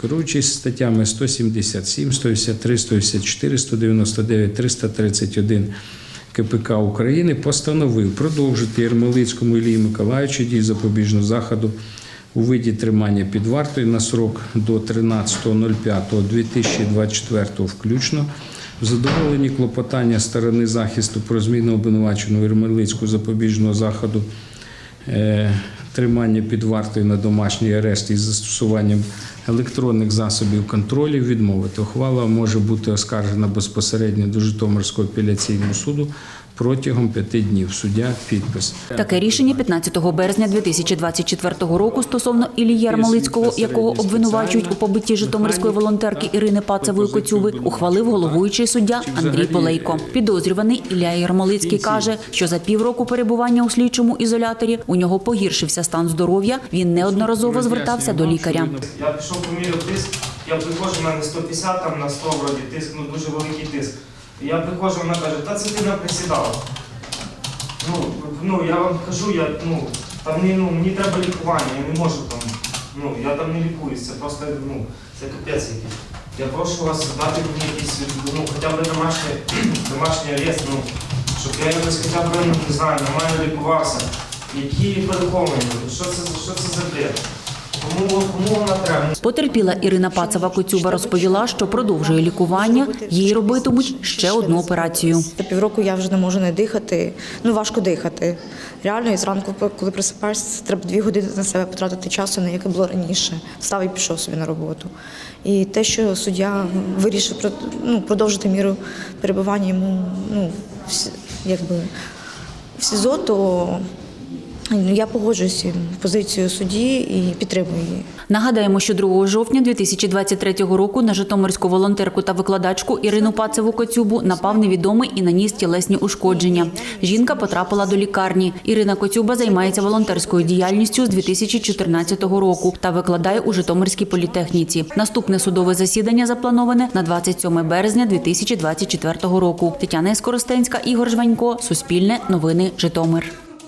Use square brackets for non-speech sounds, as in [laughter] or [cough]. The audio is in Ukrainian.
Керуючись статтями 177, 183, 184, 199, 331 КПК України, постановив продовжити Єрмолицькому Ілії Миколаївичу дії запобіжного заходу у виді тримання під вартою на срок до 13.05.2024 включно. В задоволенні клопотання сторони захисту про зміну обвинуваченого Єрмолицького запобіжного заходу е, тримання під вартою на домашній арешт із застосуванням електронних засобів контролю відмовити. Ухвала може бути оскаржена безпосередньо до Житомирського апеляційного суду протягом п'яти днів. Суддя підпис. Таке рішення 15 березня 2024 року стосовно Ілії Ярмолицького, якого обвинувачують у побитті житомирської волонтерки Ірини Пацевої Коцюби, ухвалив головуючий суддя Андрій Полейко. Підозрюваний Ілля Ярмолицький каже, що за півроку перебування у слідчому ізоляторі у нього погіршився стан здоров'я. Він неодноразово звертався до лікаря. Я пішов поміряв тиск, я приходжу, в мене 150 там на 100 вроді тиск, ну дуже великий тиск. Я приходжу, вона каже, та це ти не присідала. Ну, ну я вам кажу, я, ну, там ну, мені треба лікування, я не можу там, ну, я там не лікуюсь, це просто, ну, це капець якийсь. Я прошу вас дати мені якийсь, ну, хоча б домашній, [clears throat] домашній арест, ну, щоб я якось хоча б, не знаю, нормально лікувався. Які переховані, що це, що це за бред? Потерпіла Ірина Пацева Коцюба розповіла, що продовжує лікування. Їй робитимуть ще одну операцію. Півроку я вже не можу не дихати. Ну важко дихати. Реально, і зранку, коли просипаєшся, треба дві години на себе потратити часу, не яке було раніше. Встав і пішов собі на роботу. І те, що суддя вирішив ну, продовжити міру перебування йому ну, якби, в СІЗО, то я погоджуюся з позицією судді і підтримую її. Нагадаємо, що 2 жовтня 2023 року на житомирську волонтерку та викладачку Ірину Пацеву Коцюбу напав невідомий і наніс тілесні ушкодження. Жінка потрапила до лікарні. Ірина Коцюба займається волонтерською діяльністю з 2014 року та викладає у Житомирській політехніці. Наступне судове засідання заплановане на 27 березня 2024 року. Тетяна Скоростенська, Ігор Жванько, Суспільне, Новини, Житомир.